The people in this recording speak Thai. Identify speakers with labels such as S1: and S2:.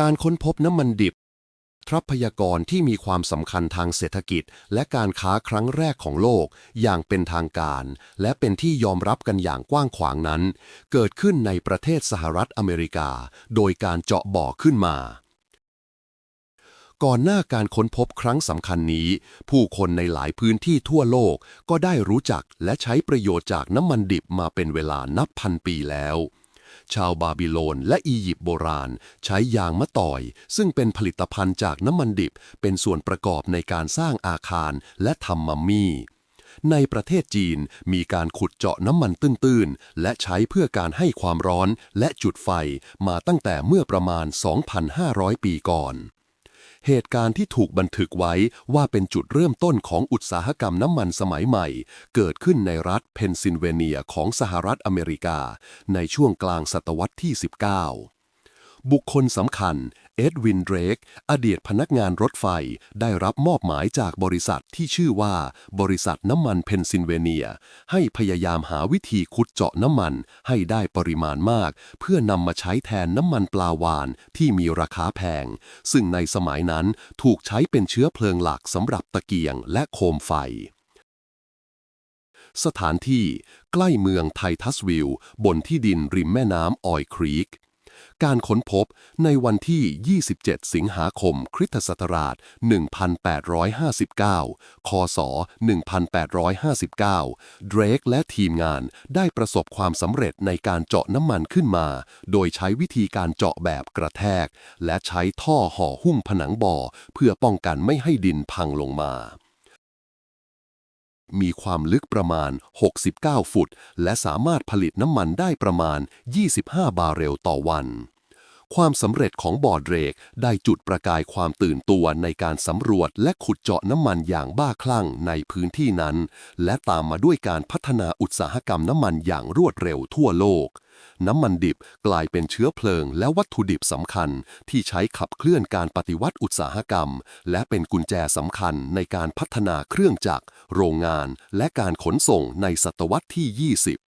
S1: การค้นพบน้ำมันดิบ ทรัพยากรที่มีความสำคัญทางเศรษฐกิจ และการค้าครั้งแรกของโลก อย่างเป็นทางการ และเป็นที่ยอมรับกันอย่างกว้างขวางนั้น เกิดขึ้นในประเทศสหรัฐอเมริกา โดยการเจาะบ่อขึ้นมาก่อนหน้าการค้นพบครั้งสำคัญนี้ ผู้คนในหลายพื้นที่ทั่วโลกก็ได้รู้จักและใช้ประโยชน์จากน้ำมันดิบมาเป็นเวลานับพันปีแล้ว ชาวบาบิโลนและอียิปต์โบราณ ใช้ยางมะตอย ซึ่งเป็นผลิตภัณฑ์จากน้ำมันดิบ เป็นส่วนประกอบในการสร้างอาคารและทำมัมมี่ในประเทศจีนมีการขุดเจาะน้ำมันตื้นๆ และใช้เพื่อการให้ความร้อนและจุดไฟมาตั้งแต่เมื่อประมาณ 2,500 ปีก่อน เหตุการณ์ที่ถูกบันทึกไว้ว่าเป็นจุดเริ่มต้นของอุตสาหกรรมน้ำมันสมัยใหม่ เกิดขึ้นในรัฐเพนซิลเวเนียของสหรัฐอเมริกา ในช่วงกลางศตวรรษที่ 19 บุคคลสำคัญ เอ็ดวินเดรกอดีตพนักงานรถไฟ ได้รับมอบหมายจากบริษัทที่ชื่อว่า บริษัทน้ำมันเพนซิลเวเนีย ให้พยายามหาวิธีขุดเจาะน้ำมัน ให้ได้ปริมาณมาก เพื่อนำมาใช้แทนน้ำมันปลาวานที่มีราคาแพง ซึ่งในสมัยนั้นถูกใช้เป็นเชื้อเพลิงหลักสำหรับตะเกียงและโคมไฟสถานที่ใกล้เมืองไททัสวิลบนที่ดินริมแม่น้ำออยครีก การค้นพบในวันที่ 27 สิงหาคม คริสตศักราช 1859 คศ 1859 เดรกและทีมงานได้ประสบความสำเร็จในการเจาะน้ำมันขึ้นมา โดยใช้วิธีการเจาะแบบกระแทก และใช้ท่อห่อหุ้มผนังบ่อ เพื่อป้องกันไม่ให้ดินพังลงมา มีความลึกประมาณ 69 ฟุต และสามารถผลิตน้ำมันได้ประมาณ 25 บาร์เรลต่อวัน ความสำเร็จของบอดเรกได้จุดประกายความตื่นตัวในการสำรวจและขุดเจาะน้ำมันอย่างบ้าคลั่งในพื้นที่นั้น และตามมาด้วยการพัฒนาอุตสาหกรรมน้ำมันอย่างรวดเร็วทั่วโลก น้ำมันดิบกลายเป็นเชื้อเพลิงและวัตถุดิบสำคัญที่ใช้ขับเคลื่อนการปฏิวัติอุตสาหกรรม และเป็นกุญแจสำคัญในการพัฒนาเครื่องจักร โรงงาน และการขนส่งในศตวรรษที่ 20